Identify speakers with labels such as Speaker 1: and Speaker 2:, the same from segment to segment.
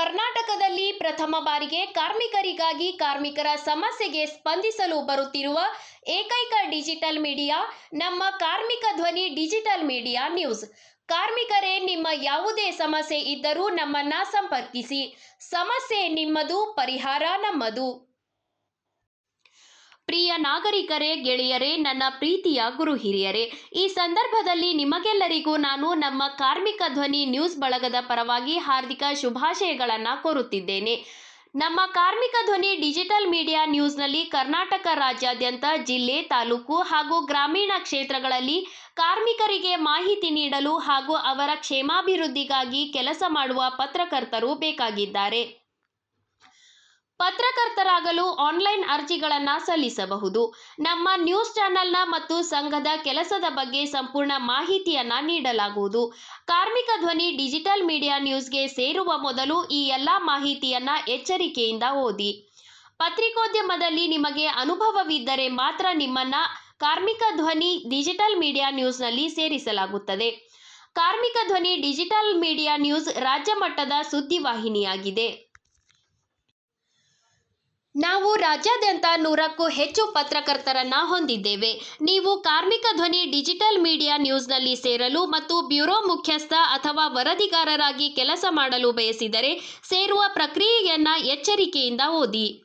Speaker 1: ಕರ್ನಾಟಕದಲ್ಲಿ ಪ್ರಥಮ ಬಾರಿಗೆ ಕಾರ್ಮಿಕರಿಗಾಗಿ ಕಾರ್ಮಿಕರ ಸಮಸ್ಯೆಗೆ ಸ್ಪಂದಿಸಲು ಬರುತ್ತಿರುವ ಏಕೈಕ ಡಿಜಿಟಲ್ ಮೀಡಿಯಾ, ನಮ್ಮ ಕಾರ್ಮಿಕ ಧ್ವನಿ ಡಿಜಿಟಲ್ ಮೀಡಿಯಾ ನ್ಯೂಸ್. ಕಾರ್ಮಿಕರೇ, ನಿಮ್ಮ ಯಾವುದೇ ಸಮಸ್ಯೆ ಇದ್ದರೂ ನಮ್ಮನ್ನ ಸಂಪರ್ಕಿಸಿ. ಸಮಸ್ಯೆ ನಿಮ್ಮದು, ಪರಿಹಾರ ನಮ್ಮದು. ಪ್ರಿಯ ನಾಗರಿಕರೇ, ಗೆಳೆಯರೇ, ನನ್ನ ಪ್ರೀತಿಯ ಗುರು ಹಿರಿಯರೇ, ಈ ಸಂದರ್ಭದಲ್ಲಿ ನಿಮಗೆಲ್ಲರಿಗೂ ನಾನು ನಮ್ಮ ಕಾರ್ಮಿಕ ಧ್ವನಿ ನ್ಯೂಸ್ ಬಳಗದ ಪರವಾಗಿ ಹಾರ್ದಿಕ ಶುಭಾಶಯಗಳನ್ನು ಕೋರುತ್ತಿದ್ದೇನೆ. ನಮ್ಮ ಕಾರ್ಮಿಕ ಧ್ವನಿ ಡಿಜಿಟಲ್ ಮೀಡಿಯಾ ನ್ಯೂಸ್ನಲ್ಲಿ ಕರ್ನಾಟಕ ರಾಜ್ಯಾದ್ಯಂತ ಜಿಲ್ಲೆ, ತಾಲೂಕು ಹಾಗೂ ಗ್ರಾಮೀಣ ಕ್ಷೇತ್ರಗಳಲ್ಲಿ ಕಾರ್ಮಿಕರಿಗೆ ಮಾಹಿತಿ ನೀಡಲು ಹಾಗೂ ಅವರ ಕ್ಷೇಮಾಭಿವೃದ್ಧಿಗಾಗಿ ಕೆಲಸ ಮಾಡುವ ಪತ್ರಕರ್ತರು ಬೇಕಾಗಿದ್ದಾರೆ. ಪತ್ರಕರ್ತರಾಗಲು ಆನ್ಲೈನ್ ಅರ್ಜಿಗಳನ್ನು ಸಲ್ಲಿಸಬಹುದು. ನಮ್ಮ ನ್ಯೂಸ್ ಚಾನೆಲ್ನ ಮತ್ತು ಸಂಘದ ಕೆಲಸದ ಬಗ್ಗೆ ಸಂಪೂರ್ಣ ಮಾಹಿತಿಯನ್ನು ನೀಡಲಾಗುವುದು. ಕಾರ್ಮಿಕ ಧ್ವನಿ ಡಿಜಿಟಲ್ ಮೀಡಿಯಾ ನ್ಯೂಸ್ಗೆ ಸೇರುವ ಮೊದಲು ಈ ಎಲ್ಲ ಮಾಹಿತಿಯನ್ನು ಎಚ್ಚರಿಕೆಯಿಂದ ಓದಿ. ಪತ್ರಿಕೋದ್ಯಮದಲ್ಲಿ ನಿಮಗೆ ಅನುಭವವಿದ್ದರೆ ಮಾತ್ರ ನಿಮ್ಮನ್ನ ಕಾರ್ಮಿಕ ಧ್ವನಿ ಡಿಜಿಟಲ್ ಮೀಡಿಯಾ ನ್ಯೂಸ್ನಲ್ಲಿ ಸೇರಿಸಲಾಗುತ್ತದೆ. ಕಾರ್ಮಿಕ ಧ್ವನಿ ಡಿಜಿಟಲ್ ಮೀಡಿಯಾ ನ್ಯೂಸ್ ರಾಜ್ಯ ಮಟ್ಟದ ಸುದ್ದಿವಾಹಿನಿಯಾಗಿದೆ. ನಾವು ರಾಜ್ಯಾದ್ಯಂತ ನೂರಕ್ಕೂ ಹೆಚ್ಚು ಪತ್ರಕರ್ತರನ್ನ ಹೊಂದಿದ್ದೇವೆ. ನೀವು ಕಾರ್ಮಿಕ ಧ್ವನಿ ಡಿಜಿಟಲ್ ಮೀಡಿಯಾ ನ್ಯೂಸ್ನಲ್ಲಿ ಸೇರಲು ಮತ್ತು ಬ್ಯೂರೋ ಮುಖ್ಯಸ್ಥ ಅಥವಾ ವರದಿಗಾರರಾಗಿ ಕೆಲಸ ಮಾಡಲು ಬಯಸಿದರೆ ಸೇರುವ ಪ್ರಕ್ರಿಯೆಯನ್ನ ಎಚ್ಚರಿಕೆಯಿಂದ ಓದಿ.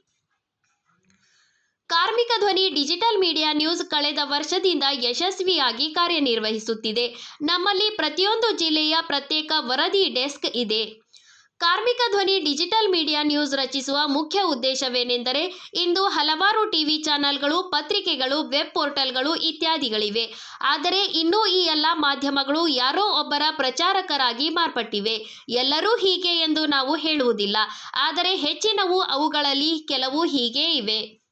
Speaker 1: ಕಾರ್ಮಿಕ ಧ್ವನಿ ಡಿಜಿಟಲ್ ಮೀಡಿಯಾ ನ್ಯೂಸ್ ಕಳೆದ ವರ್ಷದಿಂದ ಯಶಸ್ವಿಯಾಗಿ ಕಾರ್ಯನಿರ್ವಹಿಸುತ್ತಿದೆ. ನಮ್ಮಲ್ಲಿ ಪ್ರತಿಯೊಂದು ಜಿಲ್ಲೆಯ ಪ್ರತ್ಯೇಕ ವರದಿ ಡೆಸ್ಕ್ ಇದೆ. ಕಾರ್ಮಿಕ ಧ್ವನಿ ಡಿಜಿಟಲ್ ಮೀಡಿಯಾ ನ್ಯೂಸ್ ರಚಿಸುವ ಮುಖ್ಯ ಉದ್ದೇಶವೇನೆಂದರೆ ಇಂದು ಹಲವಾರು ಟಿವಿ ಚಾನೆಲ್ಗಳು, ಪತ್ರಿಕೆಗಳು, ವೆಬ್ ಪೋರ್ಟಲ್ಗಳು ಇತ್ಯಾದಿಗಳಿವೆ. ಆದರೆ ಇನ್ನೂ ಈ ಎಲ್ಲ ಮಾಧ್ಯಮಗಳು ಯಾರೋ ಒಬ್ಬರ ಪ್ರಚಾರಕರಾಗಿ ಮಾರ್ಪಟ್ಟಿವೆ. ಎಲ್ಲರೂ ಹೀಗೆ ಎಂದು ನಾವು ಹೇಳುವುದಿಲ್ಲ. ಆದರೆ ಹೆಚ್ಚಿನವು ಅವುಗಳಲ್ಲಿ ಕೆಲವು ಹೀಗೆ ಇವೆ.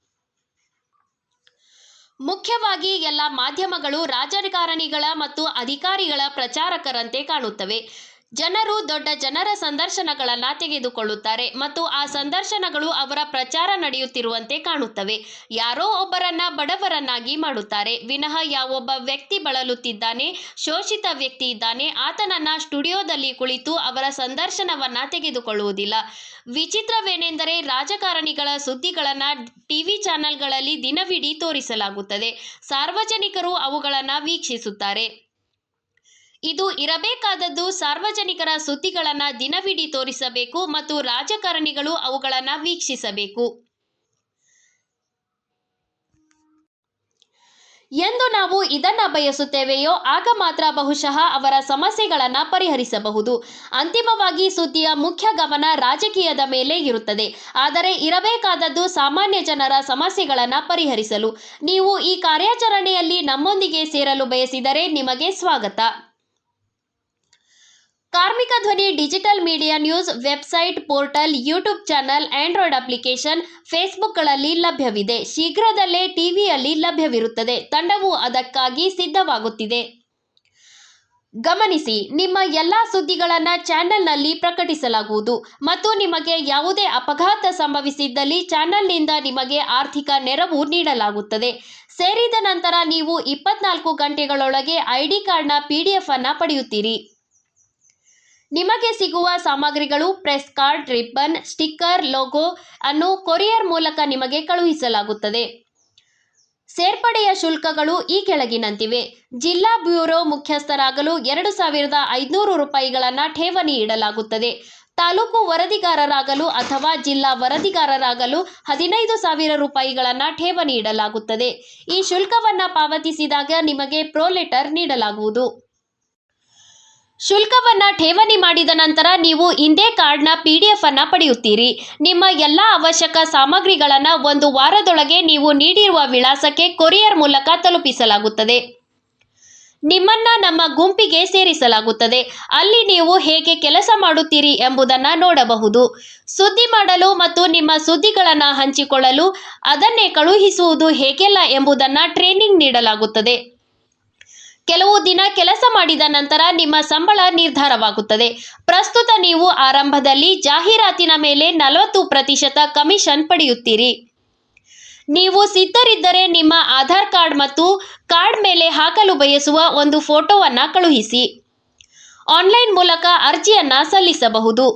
Speaker 1: ಮುಖ್ಯವಾಗಿ ಎಲ್ಲ ಮಾಧ್ಯಮಗಳು ರಾಜಕಾರಣಿಗಳ ಮತ್ತು ಅಧಿಕಾರಿಗಳ ಪ್ರಚಾರಕರಂತೆ ಕಾಣುತ್ತವೆ. ಜನರು ದೊಡ್ಡ ಜನರ ಸಂದರ್ಶನಗಳನ್ನು ತೆಗೆದುಕೊಳ್ಳುತ್ತಾರೆ ಮತ್ತು ಆ ಸಂದರ್ಶನಗಳು ಅವರ ಪ್ರಚಾರ ನಡೆಯುತ್ತಿರುವಂತೆ ಕಾಣುತ್ತವೆ. ಯಾರೋ ಒಬ್ಬರನ್ನ ಬಡವರನ್ನಾಗಿ ಮಾಡುತ್ತಾರೆ. ವಿನಃ ಯಾವೊಬ್ಬ ವ್ಯಕ್ತಿ ಬಳಲುತ್ತಿದ್ದಾನೆ, ಶೋಷಿತ ವ್ಯಕ್ತಿ ಇದ್ದಾನೆ, ಆತನನ್ನ ಸ್ಟುಡಿಯೋದಲ್ಲಿ ಕುಳಿತು ಅವರ ಸಂದರ್ಶನವನ್ನ ತೆಗೆದುಕೊಳ್ಳುವುದಿಲ್ಲ. ವಿಚಿತ್ರವೇನೆಂದರೆ ರಾಜಕಾರಣಿಗಳ ಸುದ್ದಿಗಳನ್ನ ಟಿವಿ ಚಾನೆಲ್ಗಳಲ್ಲಿ ದಿನವಿಡೀ ತೋರಿಸಲಾಗುತ್ತದೆ. ಸಾರ್ವಜನಿಕರು ಅವುಗಳನ್ನು ವೀಕ್ಷಿಸುತ್ತಾರೆ. ಇದು ಇರಬೇಕಾದದ್ದು ಸಾರ್ವಜನಿಕರ ಸುದ್ದಿಗಳನ್ನು ದಿನವಿಡೀ ತೋರಿಸಬೇಕು ಮತ್ತು ರಾಜಕಾರಣಿಗಳು ಅವುಗಳನ್ನು ವೀಕ್ಷಿಸಬೇಕು. ಎಂದು ನಾವು ಇದನ್ನ ಬಯಸುತ್ತೇವೆಯೋ ಆಗ ಮಾತ್ರ ಬಹುಶಃ ಅವರ ಸಮಸ್ಯೆಗಳನ್ನು ಪರಿಹರಿಸಬಹುದು. ಅಂತಿಮವಾಗಿ ಸುದ್ದಿಯ ಮುಖ್ಯ ಗಮನ ರಾಜಕೀಯದ ಮೇಲೆ ಇರುತ್ತದೆ. ಆದರೆ ಇರಬೇಕಾದದ್ದು ಸಾಮಾನ್ಯ ಜನರ ಸಮಸ್ಯೆಗಳನ್ನು ಪರಿಹರಿಸಲು. ನೀವು ಈ ಕಾರ್ಯಾಚರಣೆಯಲ್ಲಿ ನಮ್ಮೊಂದಿಗೆ ಸೇರಲು ಬಯಸಿದರೆ ನಿಮಗೆ ಸ್ವಾಗತ. Karmika Dhwani digital media news website portal YouTube channel Android application ಫೇಸ್ಬುಕ್ಗಳಲ್ಲಿ ಲಭ್ಯವಿದೆ. ಶೀಘ್ರದಲ್ಲೇ ಟಿವಿಯಲ್ಲಿ ಲಭ್ಯವಿರುತ್ತದೆ. ತಂಡವು ಅದಕ್ಕಾಗಿ ಸಿದ್ಧವಾಗುತ್ತಿದೆ. ಗಮನಿಸಿ, ನಿಮ್ಮ ಎಲ್ಲ ಸುದ್ದಿಗಳನ್ನು ಚಾನೆಲ್ನಲ್ಲಿ ಪ್ರಕಟಿಸಲಾಗುವುದು. ಮತ್ತು ನಿಮಗೆ ಯಾವುದೇ ಅಪಘಾತ ಸಂಭವಿಸಿದ್ದಲ್ಲಿ ಚಾನೆಲ್ನಿಂದ ನಿಮಗೆ ಆರ್ಥಿಕ ನೆರವು ನೀಡಲಾಗುತ್ತದೆ. ಸೇರಿದ ನಂತರ ನೀವು ಇಪ್ಪತ್ನಾಲ್ಕು ಗಂಟೆಗಳೊಳಗೆ ಐಡಿ ಕಾರ್ಡ್ನ ಪಿ ಡಿ ಎಫ್ ಅನ್ನು ಪಡೆಯುತ್ತೀರಿ. ನಿಮಗೆ ಸಿಗುವ ಸಾಮಗ್ರಿಗಳು, press card, ribbon, sticker, logo ಅನ್ನು ಕೊರಿಯರ್ ಮೂಲಕ ನಿಮಗೆ ಕಳುಹಿಸಲಾಗುತ್ತದೆ. ಸೇರ್ಪಡೆಯ ಶುಲ್ಕಗಳು ಈ ಕೆಳಗಿನಂತಿವೆ. ಜಿಲ್ಲಾ ಬ್ಯೂರೋ ಮುಖ್ಯಸ್ಥರಾಗಲು ಎರಡು ಸಾವಿರದ ಐದುನೂರು ರೂಪಾಯಿಗಳನ್ನು ಠೇವಣಿ ಇಡಲಾಗುತ್ತದೆ. ತಾಲೂಕು ವರದಿಗಾರರಾಗಲು ಅಥವಾ ಜಿಲ್ಲಾ ವರದಿಗಾರರಾಗಲು ಹದಿನೈದು ಸಾವಿರ ರೂಪಾಯಿಗಳನ್ನು ಠೇವಣಿ ಇಡಲಾಗುತ್ತದೆ. ಈ ಶುಲ್ಕವನ್ನು ಪಾವತಿಸಿದಾಗ ನಿಮಗೆ ಪ್ರೋಲೆಟರ್ ನೀಡಲಾಗುವುದು. ಶುಲ್ಕವನ್ನ ಠೇವಣಿ ಮಾಡಿದ ನಂತರ ನೀವು ಇಂದೇ ಕಾರ್ಡ್ನ ಪಿ ಡಿ ಎಫ್ ಅನ್ನ ಪಡೆಯುತ್ತೀರಿ. ನಿಮ್ಮ ಎಲ್ಲ ಅವಶ್ಯಕ ಸಾಮಗ್ರಿಗಳನ್ನು ಒಂದು ವಾರದೊಳಗೆ ನೀವು ನೀಡಿರುವ ವಿಳಾಸಕ್ಕೆ ಕೊರಿಯರ್ ಮೂಲಕ ತಲುಪಿಸಲಾಗುತ್ತದೆ. ನಿಮ್ಮನ್ನ ನಮ್ಮ ಗುಂಪಿಗೆ ಸೇರಿಸಲಾಗುತ್ತದೆ. ಅಲ್ಲಿ ನೀವು ಹೇಗೆ ಕೆಲಸ ಮಾಡುತ್ತೀರಿ ಎಂಬುದನ್ನು ನೋಡಬಹುದು. ಸುದ್ದಿ ಮಾಡಲು ಮತ್ತು ನಿಮ್ಮ ಸುದ್ದಿಗಳನ್ನು ಹಂಚಿಕೊಳ್ಳಲು ಅದನ್ನೇ ಕಳುಹಿಸುವುದು ಹೇಗೆಲ್ಲ ಎಂಬುದನ್ನು ಟ್ರೈನಿಂಗ್ ನೀಡಲಾಗುತ್ತದೆ. ಕೆಲವು ದಿನ ಕೆಲಸ ಮಾಡಿದ ನಂತರ ನಿಮ್ಮ ಸಂಬಳ ನಿರ್ಧಾರವಾಗುತ್ತದೆ. ಪ್ರಸ್ತುತ ನೀವು ಆರಂಭದಲ್ಲಿ ಜಾಹೀರಾತಿನ ಮೇಲೆ ನಲವತ್ತು ಪ್ರತಿಶತ ಕಮಿಷನ್ ಪಡೆಯುತ್ತೀರಿ. ನೀವು ಸಿದ್ಧರಿದ್ದರೆ ನಿಮ್ಮ ಆಧಾರ್ ಕಾರ್ಡ್ ಮತ್ತು ಕಾರ್ಡ್ ಮೇಲೆ ಹಾಕಲು ಬಯಸುವ ಒಂದು ಫೋಟೋವನ್ನು ಕಳುಹಿಸಿ. ಆನ್ಲೈನ್ ಮೂಲಕ ಅರ್ಜಿಯನ್ನು ಸಲ್ಲಿಸಬಹುದು.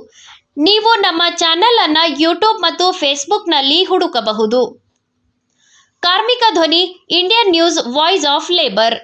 Speaker 1: ನೀವು ನಮ್ಮ ಚಾನೆಲ್ ಅನ್ನು ಯೂಟ್ಯೂಬ್ ಮತ್ತು ಫೇಸ್ಬುಕ್ನಲ್ಲಿ ಹುಡುಕಬಹುದು. Karmika Dhwani, Indian news voice of labour.